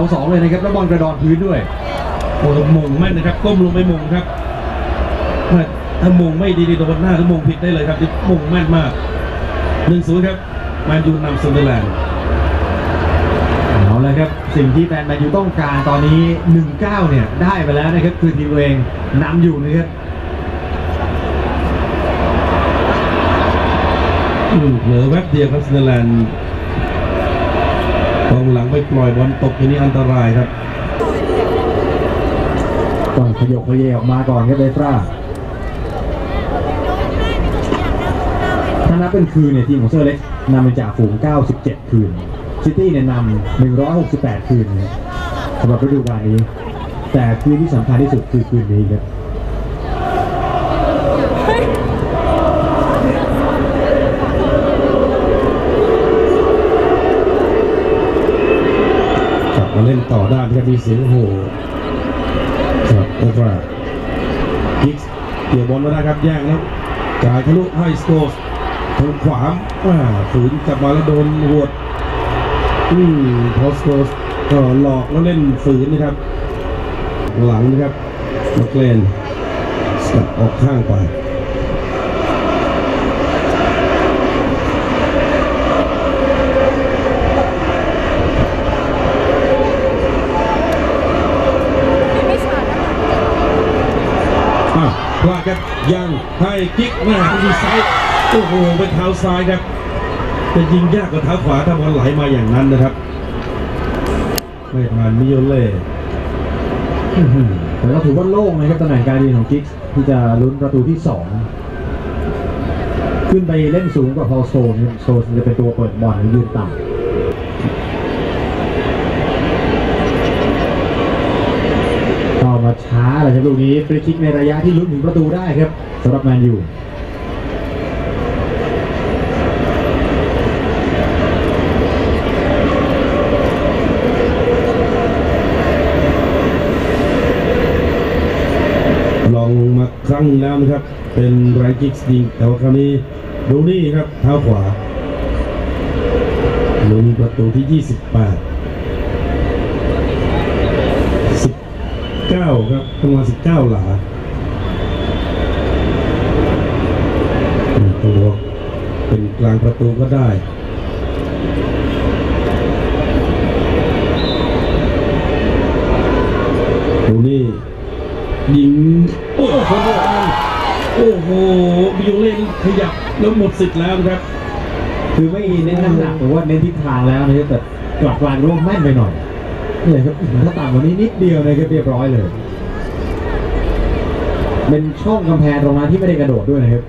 สองสองเลยนะครับแล้วบอลกระดอนพื้นด้วยโอ้มงแม่นนะครับก้มลงไปมงครับถ้ามงไม่ดีโดนหน้าถ้ามงผิดได้เลยครับที่มงแม่นมากหนึ่งศูนย์ครับแมนยูนำซันเดอร์แลนด์เอาละครับสิ่งที่แฟนแมนยูต้องการตอนนี้ 1-9 เนี่ยได้ไปแล้วนะครับคือทีมเองนำอยู่นะครับอืมเผลอแวบเดียวครับซันเดอร์แลนด์ กองหลังไปปล่อยบอลตกอย่างนี้อันตรายครับต้องขยกขยเยออกมาก่อนครับเบฟราถ้านับเป็นคืนเนี่ยทีมของเซอร์เล็กนำเป็นจ่าฝูง 97 คืน ซิตี้เนี่ยนำ168 คืนสำหรับฤดูกาลนี้ แต่คืนที่สำคัญที่สุดคือคืนนี้ครับ มาเล่นต่อได้นะครับมีเสียงโหครับโอฟรากิกส์เกี่ยวบอลมาได้ครับแย่งแล้วจ่ายทะลุให้สโกสทางขวาอ่าฝืนกลับมาแล้วโดนหวดอืมพอสโกสก็หลอกแล้วเล่นฝืนนะครับ หลังนะครับมาเกลนสกัดออกข้างไป อะ พลาดครับยังให้กิ๊กหน้าที่ซ้ายโอ้โหเป็นเท้าซ้ายครับจะยิงยากกว่าเท้าขวาถ้าบอลไหลมาอย่างนั้นนะครับไม่ผ่านมิโยเล่แต่ก็ถือว่าโล่งนะครับตำแหน่งการยืนของกิ๊กที่จะลุ้นประตูที่2ขึ้นไปเล่นสูงกว่าพอโตนครับโตนจะเป็นตัวเปิดบอลยืนต่ำเข้ามาช้าเลย ครับลูกนี้ฟรีคิกในระยะที่ลุ้นถึงประตูได้ครับสำหรับแมนยูลองมาครั้งแล้วนะครับ เป็นไรกิกส์ยิงแต่ว่าคราวนี้ดูนี่ครับเท้าขวาลุ้นประตูที่ 28 19 ครับประมาณ19 หลาตัวเป็นกลางประตูก็ได้ดูนี่ยิง โอ้โหโอ้โหบิโอเล่นขยับแล้วหมดสิทธิ์แล้วครับ คือไม่เน้นน้ำหนักหรือว่าเน้นทิศทางแล้วนะครับแต่กลับกลางร่วมแม่นไปหน่อย เนี่ยครับถ้าต่ำกว่านี้นิดเดียวนะครับเรียบร้อยเลย เป็นช่องกำแพงตรงนั้นที่ไม่ได้กระโดดด้วยนะครับ